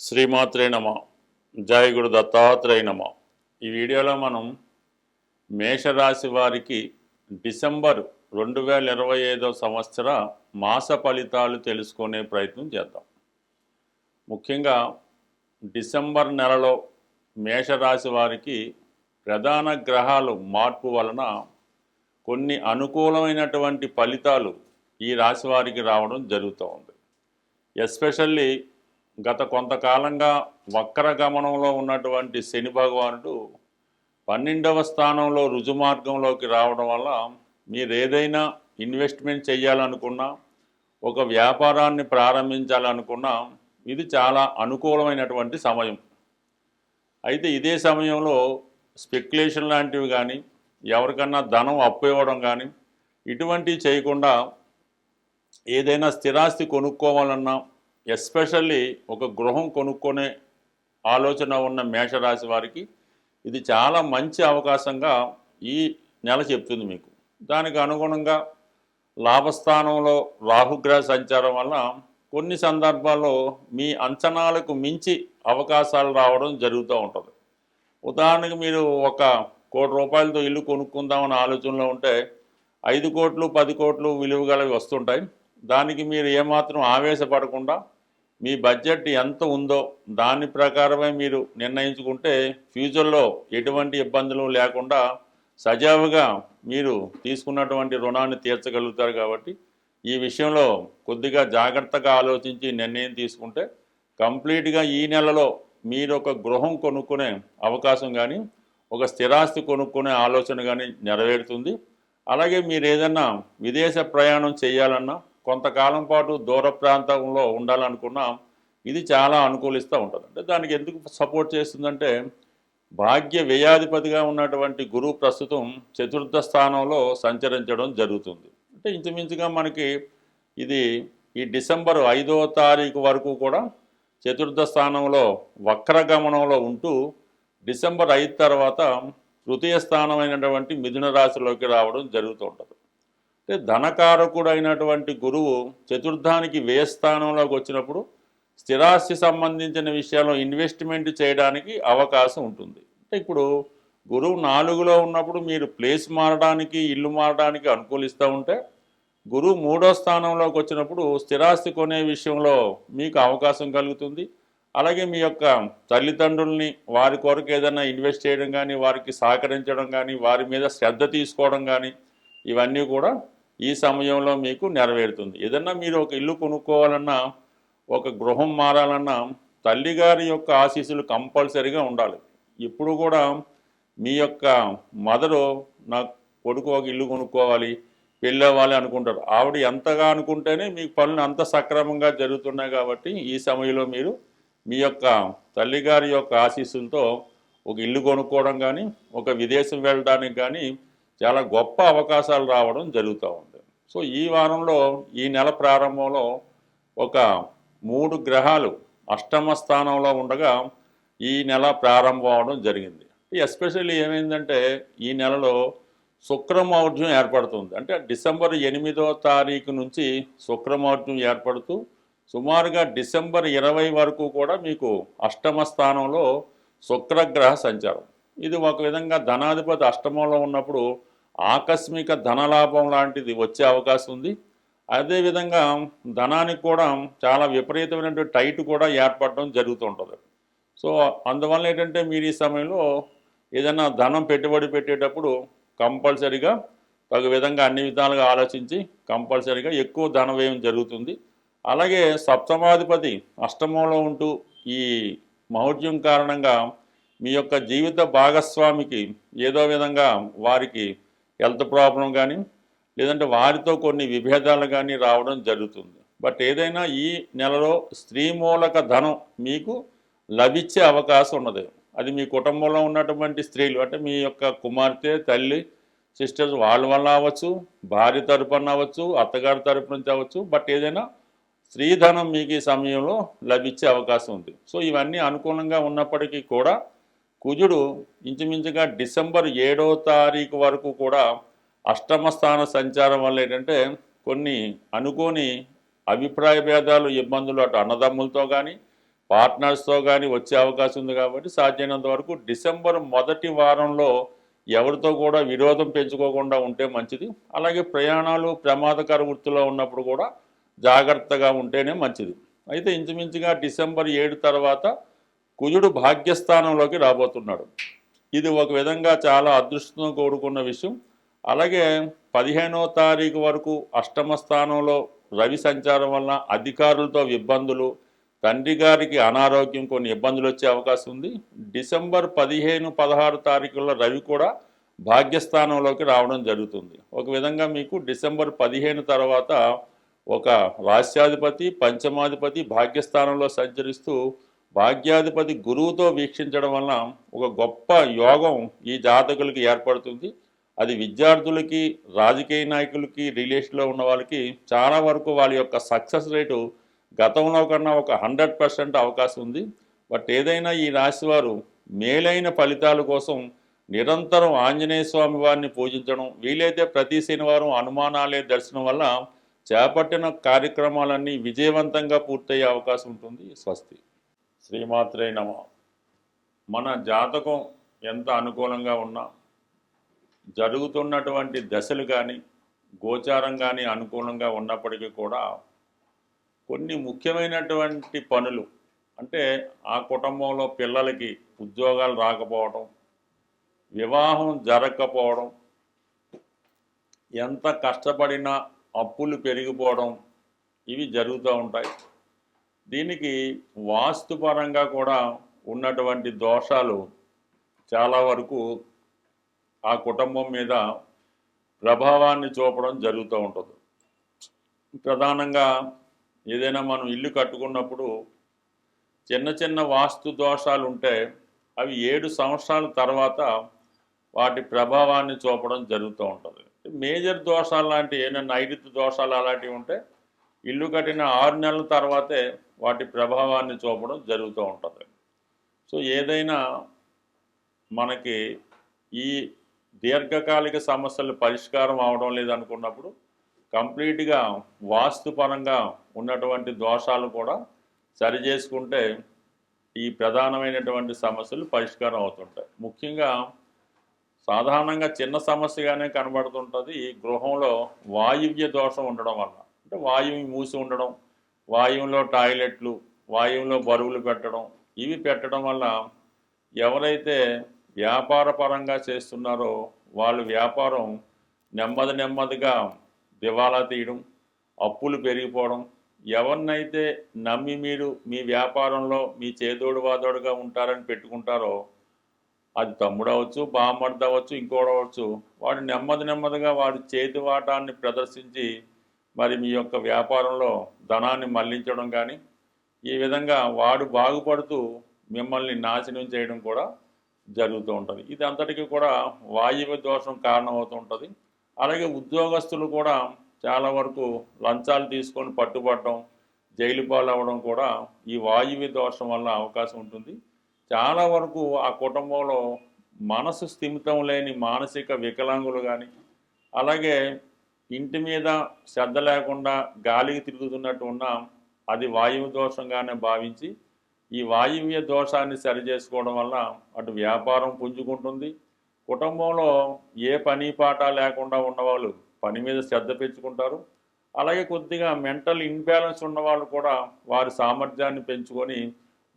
శ్రీమాత్రే నమ. జయ గురు దత్తాత్రేయ నమ. ఈ వీడియోలో మనం మేషరాశి వారికి డిసెంబర్ రెండు వేల ఇరవై ఐదో సంవత్సర మాస ఫలితాలు తెలుసుకునే ప్రయత్నం చేద్దాం. ముఖ్యంగా డిసెంబర్ నెలలో మేషరాశి వారికి ప్రధాన గ్రహాలు మార్పు వలన కొన్ని అనుకూలమైనటువంటి ఫలితాలు ఈ రాశి వారికి రావడం జరుగుతూ ఉంది. ఎస్పెషల్లీ గత కొంతకాలంగా వక్ర గమనంలో ఉన్నటువంటి శని భగవానుడు పన్నెండవ స్థానంలో రుజుమార్గంలోకి రావడం వల్ల మీరు ఏదైనా ఇన్వెస్ట్మెంట్ చేయాలనుకున్నా ఒక వ్యాపారాన్ని ప్రారంభించాలనుకున్నా ఇది చాలా అనుకూలమైనటువంటి సమయం. అయితే ఇదే సమయంలో స్పెక్యులేషన్ లాంటివి కానీ ఎవరికన్నా ధనం అప్పు ఇవ్వడం కానీ ఇటువంటివి చేయకుండా ఏదైనా స్థిరాస్తి కొనుక్కోవాలన్నా ఎస్పెషల్లీ ఒక గృహం కొనుక్కునే ఆలోచన ఉన్న మేషరాశి వారికి ఇది చాలా మంచి అవకాశంగా ఈ నెల చెప్తుంది మీకు. దానికి అనుగుణంగా లాభస్థానంలో రాహుగ్రహ సంచారం వల్ల కొన్ని సందర్భాల్లో మీ అంచనాలకు మించి అవకాశాలు రావడం జరుగుతూ ఉంటుంది. ఉదాహరణకు మీరు ఒక కోటి రూపాయలతో ఇల్లు కొనుక్కుందామని ఆలోచనలో ఉంటే ఐదు కోట్లు పది కోట్లు విలువ గలవి వస్తుంటాయి. దానికి మీరు ఏమాత్రం ఆవేశపడకుండా మీ బడ్జెట్ ఎంత ఉందో దాని ప్రకారమే మీరు నిర్ణయించుకుంటే ఫ్యూచర్లో ఎటువంటి ఇబ్బందులు లేకుండా సజావుగా మీరు తీసుకున్నటువంటి రుణాన్ని తీర్చగలుగుతారు కాబట్టి ఈ విషయంలో కొద్దిగా జాగ్రత్తగా ఆలోచించి నిర్ణయం తీసుకుంటే కంప్లీట్గా ఈ నెలలో మీరు ఒక గృహం కొనుక్కునే అవకాశం కానీ ఒక స్థిరాస్తి కొనుక్కునే ఆలోచన కానీ నెరవేరుతుంది. అలాగే మీరు ఏదన్నా విదేశ ప్రయాణం చేయాలన్నా కొంతకాలం పాటు దూర ప్రాంతంలో ఉండాలనుకున్నాం ఇది చాలా అనుకూలిస్తూ ఉంటుంది. అంటే దానికి ఎందుకు సపోర్ట్ చేస్తుందంటే భాగ్య వ్యయాధిపతిగా ఉన్నటువంటి గురువు ప్రస్తుతం చతుర్థ స్థానంలో సంచరించడం జరుగుతుంది. అంటే ఇంచుమించుగా మనకి ఇది ఈ డిసెంబర్ ఐదో తారీఖు వరకు కూడా చతుర్థ స్థానంలో వక్రగమనంలో ఉంటూ డిసెంబర్ ఐదు తర్వాత తృతీయ స్థానమైనటువంటి మిథున రాశిలోకి రావడం జరుగుతూ ఉంటుంది. అంటే ధనకారకుడు అయినటువంటి గురువు చతుర్థానికి వ్యయ స్థానంలోకి వచ్చినప్పుడు స్థిరాస్తి సంబంధించిన విషయాల్లో ఇన్వెస్ట్మెంట్ చేయడానికి అవకాశం ఉంటుంది. అంటే ఇప్పుడు గురువు నాలుగులో ఉన్నప్పుడు మీరు ప్లేస్ మారడానికి ఇల్లు మారడానికి అనుకూలిస్తూ ఉంటే గురువు మూడో స్థానంలోకి వచ్చినప్పుడు స్థిరాస్తి కొనే విషయంలో మీకు అవకాశం కలుగుతుంది. అలాగే మీ యొక్క తల్లిదండ్రుల్ని వారి కొరకు ఏదైనా ఇన్వెస్ట్ చేయడం కానీ వారికి సహకరించడం కానీ వారి మీద శ్రద్ధ తీసుకోవడం కానీ ఇవన్నీ కూడా ఈ సమయంలో మీకు నెరవేరుతుంది. ఏదన్నా మీరు ఒక ఇల్లు కొనుక్కోవాలన్నా ఒక గృహం మారాలన్నా తల్లిగారి యొక్క ఆశీస్సులు కంపల్సరీగా ఉండాలి. ఇప్పుడు కూడా మీ యొక్క మదరు నా కొడుకు ఒక ఇల్లు కొనుక్కోవాలి పెళ్ళవ్వాలి అనుకుంటారు. ఆవిడ ఎంతగా అనుకుంటేనే మీకు పనులు అంత సక్రమంగా జరుగుతున్నాయి కాబట్టి ఈ సమయంలో మీరు మీ యొక్క తల్లిగారి యొక్క ఆశీస్సులతో ఒక ఇల్లు కొనుక్కోవడం కానీ ఒక విదేశం వెళ్ళడానికి కానీ చాలా గొప్ప అవకాశాలు రావడం జరుగుతూ ఉంది. సో ఈ వారంలో ఈ నెల ప్రారంభంలో ఒక మూడు గ్రహాలు అష్టమ స్థానంలో ఉండగా ఈ నెల ప్రారంభం అవడం జరిగింది. ఎస్పెషల్లీ ఏమైందంటే ఈ నెలలో శుక్రమౌర్జం ఏర్పడుతుంది. అంటే డిసెంబర్ ఎనిమిదో తారీఖు నుంచి శుక్రమౌర్జం ఏర్పడుతూ సుమారుగా డిసెంబర్ ఇరవై వరకు కూడా మీకు అష్టమ స్థానంలో శుక్రగ్రహ సంచారం. ఇది ఒక విధంగా ధనాధిపతి అష్టమంలో ఉన్నప్పుడు ఆకస్మిక ధనలాభం లాంటిది వచ్చే అవకాశం ఉంది. అదేవిధంగా ధనానికి కూడా చాలా విపరీతమైనటువంటి టైట్ కూడా ఏర్పడడం జరుగుతుంటుంది. సో అందువల్ల ఏంటంటే మీరు ఈ సమయంలో ఏదైనా ధనం పెట్టుబడి పెట్టేటప్పుడు కంపల్సరిగా తగు విధంగా అన్ని విధాలుగా ఆలోచించి కంపల్సరిగా ఎక్కువ ధన వ్యయం జరుగుతుంది. అలాగే సప్తమాధిపతి అష్టమంలో ఉంటూ ఈ మౌఢ్యం కారణంగా మీ యొక్క జీవిత భాగస్వామికి ఏదో విధంగా వారికి హెల్త్ ప్రాబ్లం కానీ లేదంటే వారితో కొన్ని విభేదాలు కానీ రావడం జరుగుతుంది. బట్ ఏదైనా ఈ నెలలో స్త్రీ మూలక ధనం మీకు లభించే అవకాశం ఉన్నది. అది మీ కుటుంబంలో ఉన్నటువంటి స్త్రీలు అంటే మీ యొక్క కుమార్తె తల్లి సిస్టర్స్ వాళ్ళ వల్ల అవ్వచ్చు భార్య తరపున అవ్వచ్చు అత్తగారి తరపు నుంచి అవ్వచ్చు బట్ ఏదైనా స్త్రీధనం మీకు ఈ సమయంలో లభించే అవకాశం ఉంది. సో ఇవన్నీ అనుకూలంగా ఉన్నప్పటికీ కూడా కుజుడు ఇంచుమించుగా డిసెంబర్ ఏడో తారీఖు వరకు కూడా అష్టమ స్థాన సంచారం వల్ల ఏంటంటే కొన్ని అనుకోని అభిప్రాయ భేదాలు ఇబ్బందులు అటు అన్నదమ్ములతో కానీ పార్ట్నర్స్తో కానీ వచ్చే అవకాశం ఉంది కాబట్టి సాధ్యమైనంత వరకు డిసెంబర్ మొదటి వారంలో ఎవరితో కూడా విరోధం పెంచుకోకుండా ఉంటే మంచిది. అలాగే ప్రయాణాలు ప్రమాదకర వృత్తిలో ఉన్నప్పుడు కూడా జాగ్రత్తగా ఉంటేనే మంచిది. అయితే ఇంచుమించుగా డిసెంబర్ ఏడు తర్వాత కుజుడు భాగ్యస్థానంలోకి రాబోతున్నాడు. ఇది ఒక విధంగా చాలా అదృష్టం కోరుకున్న విషయం. అలాగే పదిహేనో తారీఖు వరకు అష్టమ స్థానంలో రవి సంచారం వలన అధికారులతో ఇబ్బందులు తండ్రి గారికి అనారోగ్యం కొన్ని ఇబ్బందులు వచ్చే అవకాశం ఉంది. డిసెంబర్ పదిహేను పదహారు తారీఖుల్లో రవి కూడా భాగ్యస్థానంలోకి రావడం జరుగుతుంది. ఒక విధంగా మీకు డిసెంబర్ పదిహేను తర్వాత ఒక రాష్ట్రాధిపతి పంచమాధిపతి భాగ్యస్థానంలో సంచరిస్తూ భాగ్యాధిపతి గురువుతో వీక్షించడం వలన ఒక గొప్ప యోగం ఈ జాతకులకి ఏర్పడుతుంది. అది విద్యార్థులకి రాజకీయ నాయకులకి రిలేషన్లో ఉన్న వాళ్ళకి చాలా వరకు వాళ్ళ యొక్క సక్సెస్ రేటు గతంలో కన్నా ఒక హండ్రెడ్ పర్సెంట్ అవకాశం ఉంది. బట్ ఏదైనా ఈ రాశి వారు మేలైన ఫలితాల కోసం నిరంతరం ఆంజనేయ స్వామి వారిని పూజించడం వీలైతే ప్రతి శనివారం హనుమానాలయ దర్శనం వల్ల చేపట్టిన కార్యక్రమాలన్నీ విజయవంతంగా పూర్తయ్యే అవకాశం ఉంటుంది. స్వస్తి. శ్రీమాత్రే నమ. మన జాతకం ఎంత అనుకూలంగా ఉన్నా జరుగుతున్నటువంటి దశలు కానీ గోచారం కానీ అనుకూలంగా ఉన్నప్పటికీ కూడా కొన్ని ముఖ్యమైనటువంటి పనులు అంటే ఆ కుటుంబంలో పిల్లలకి ఉద్యోగాలు రాకపోవడం వివాహం జరగకపోవడం ఎంత కష్టపడినా అప్పులు పెరిగిపోవడం ఇవి జరుగుతూ ఉంటాయి. దీనికి వాస్తుపరంగా కూడా ఉన్నటువంటి దోషాలు చాలా వరకు ఆ కుటుంబం మీద ప్రభావాన్ని చూపడం జరుగుతూ ఉంటుంది. ప్రధానంగా ఏదైనా మనం ఇల్లు కట్టుకున్నప్పుడు చిన్న చిన్న వాస్తు దోషాలు ఉంటే అవి ఏడు సంవత్సరాల తర్వాత వాటి ప్రభావాన్ని చూపడం జరుగుతూ ఉంటుంది. మేజర్ దోషాలు లాంటి ఏమైనా నైరుతి దోషాలు అలాంటివి ఉంటే ఇల్లు కట్టిన ఆరు నెలల తర్వాతే వాటి ప్రభావాన్ని చూపడం జరుగుతూ ఉంటుంది. సో ఏదైనా మనకి ఈ దీర్ఘకాలిక సమస్యలు పరిష్కారం అవడం లేదనుకున్నప్పుడు కంప్లీట్గా వాస్తుపరంగా ఉన్నటువంటి దోషాలు కూడా సరి చేసుకుంటే ఈ ప్రధానమైనటువంటి సమస్యలు పరిష్కారం అవుతుంటాయి. ముఖ్యంగా సాధారణంగా చిన్న సమస్యగానే కనబడుతుంటుంది ఈ గృహంలో వాయువ్య దోషం ఉండడం వల్ల. అంటే వాయువు మూసి ఉండడం వాయువులో టాయిలెట్లు వాయువులో బరువులు పెట్టడం ఇవి పెట్టడం వల్ల ఎవరైతే వ్యాపార పరంగా చేస్తున్నారో వాళ్ళు వ్యాపారం నెమ్మది నెమ్మదిగా దివాలా తీయడం అప్పులు పెరిగిపోవడం ఎవరినైతే నమ్మి మీరు మీ వ్యాపారంలో మీ చేదోడు వాదోడుగా ఉంటారని పెట్టుకుంటారో అది తమ్ముడు అవ్వచ్చు బామ్మర్ది అవ్వచ్చు ఇంకోటి అవ్వచ్చు వాడు నెమ్మది నెమ్మదిగా వాడి చేతి వాటాన్ని ప్రదర్శించి మరి మీ యొక్క వ్యాపారంలో ధనాన్ని మళ్ళించడం కానీ ఈ విధంగా వాడు బాగుపడుతూ మిమ్మల్ని నాశనం చేయడం కూడా జరుగుతూ ఉంటుంది. ఇది అంతటికీ కూడా వాయువ్య దోషం కారణమవుతూ ఉంటుంది. అలాగే ఉద్యోగస్తులు కూడా చాలా వరకు లంచాలు తీసుకొని పట్టుబడడం జైలు పాలవ్వడం కూడా ఈ వాయువ్య దోషం వల్ల అవకాశం ఉంటుంది. చాలా వరకు ఆ కుటుంబంలో మనసు స్థిమితం లేని మానసిక వికలాంగులు కానీ అలాగే ఇంటి మీద శ్రద్ధ లేకుండా గాలికి తిరుగుతున్నట్టు ఉన్న అది వాయువు దోషంగానే భావించి ఈ వాయువ్య దోషాన్ని సరి చేసుకోవడం వల్ల అటు వ్యాపారం పుంజుకుంటుంది. కుటుంబంలో ఏ పని పాట లేకుండా ఉన్నవాళ్ళు పని మీద శ్రద్ధ పెంచుకుంటారు. అలాగే కొద్దిగా మెంటల్ ఇన్బ్యాలెన్స్ ఉన్న వాళ్ళు కూడా వారి సామర్థ్యాన్ని పెంచుకొని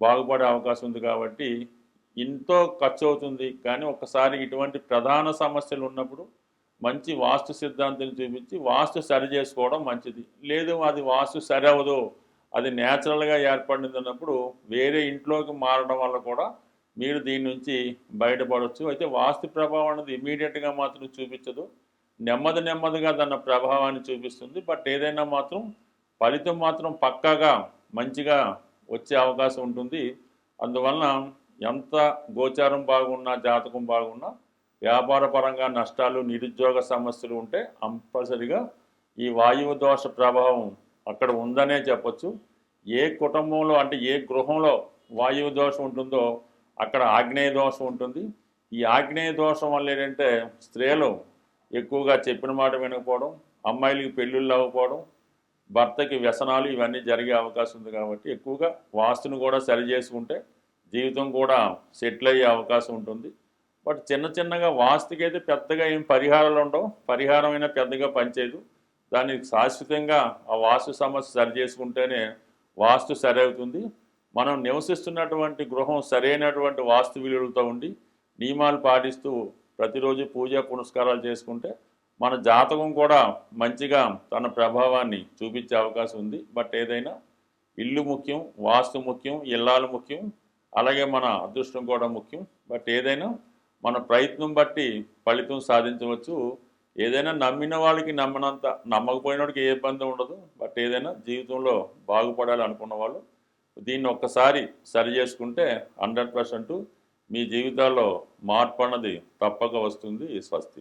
బాగుపడే అవకాశం ఉంది కాబట్టి ఎంతో ఖర్చు అవుతుంది. కానీ ఒకసారి ఇటువంటి ప్రధాన సమస్యలు ఉన్నప్పుడు మంచి వాస్తు సిద్ధాంతం చూపించి వాస్తు సరి చేసుకోవడం మంచిది. లేదు అది వాస్తు సరి అవ్వదు. అది న్యాచురల్గా ఏర్పడింది అన్నప్పుడు వేరే ఇంట్లోకి మారడం వల్ల కూడా మీరు దీని నుంచి బయటపడవచ్చు అయితే వాస్తు ప్రభావం అనేది ఇమీడియట్గా మాత్రం చూపించదు. నెమ్మది నెమ్మదిగా దాని ప్రభావాన్ని చూపిస్తుంది. బట్ ఏదైనా మాత్రం ఫలితం మాత్రం పక్కాగా మంచిగా వచ్చే అవకాశం ఉంటుంది. అందువలన ఎంత గోచారం బాగున్నా జాతకం బాగున్నా వ్యాపార పరంగా నష్టాలు నిరుద్యోగ సమస్యలు ఉంటే కంపల్సరిగా ఈ వాయువు దోష ప్రభావం అక్కడ ఉందనే చెప్పొచ్చు. ఏ కుటుంబంలో అంటే ఏ గృహంలో వాయువు దోషం ఉంటుందో అక్కడ ఆగ్నేయ దోషం ఉంటుంది. ఈ ఆగ్నేయ దోషం వల్ల ఏంటంటే స్త్రీలు ఎక్కువగా చెప్పిన మాట వినకపోవడం అమ్మాయిలకి పెళ్ళిళ్ళు అవ్వకపోవడం భర్తకి వ్యసనాలు ఇవన్నీ జరిగే అవకాశం ఉంది కాబట్టి ఎక్కువగా వాస్తును కూడా సరి చేసుకుంటే జీవితం కూడా సెటిల్ అయ్యే అవకాశం ఉంటుంది. బట్ చిన్న చిన్నగా వాస్తుకి అయితే పెద్దగా ఏం పరిహారాలు ఉండవు. పరిహారం అయినా పెద్దగా పనిచేయదు. దాన్ని శాశ్వతంగా ఆ వాస్తు సమస్య సరి చేసుకుంటేనే వాస్తు సరి అవుతుంది మనం నివసిస్తున్నటువంటి గృహం సరైనటువంటి వాస్తు విలువలతో ఉండి నియమాలు పాటిస్తూ ప్రతిరోజు పూజ పునస్కారాలు చేసుకుంటే మన జాతకం కూడా మంచిగా తన ప్రభావాన్ని చూపించే అవకాశం ఉంది. బట్ ఏదైనా ఇల్లు ముఖ్యం వాస్తు ముఖ్యం ఇల్లాలు ముఖ్యం అలాగే మన అదృష్టం కూడా ముఖ్యం. బట్ ఏదైనా మన ప్రయత్నం బట్టి ఫలితం సాధించవచ్చు. ఏదైనా నమ్మిన వాళ్ళకి నమ్మనంత నమ్మకపోయినోడికి ఏ ఇబ్బంది ఉండదు. బట్ ఏదైనా జీవితంలో బాగుపడాలి అనుకున్న వాళ్ళు దీన్ని ఒక్కసారి సరి చేసుకుంటే హండ్రెడ్ పర్సెంట్ మీ జీవితాల్లో మార్పు అన్నది తప్పక వస్తుంది. స్వస్తి.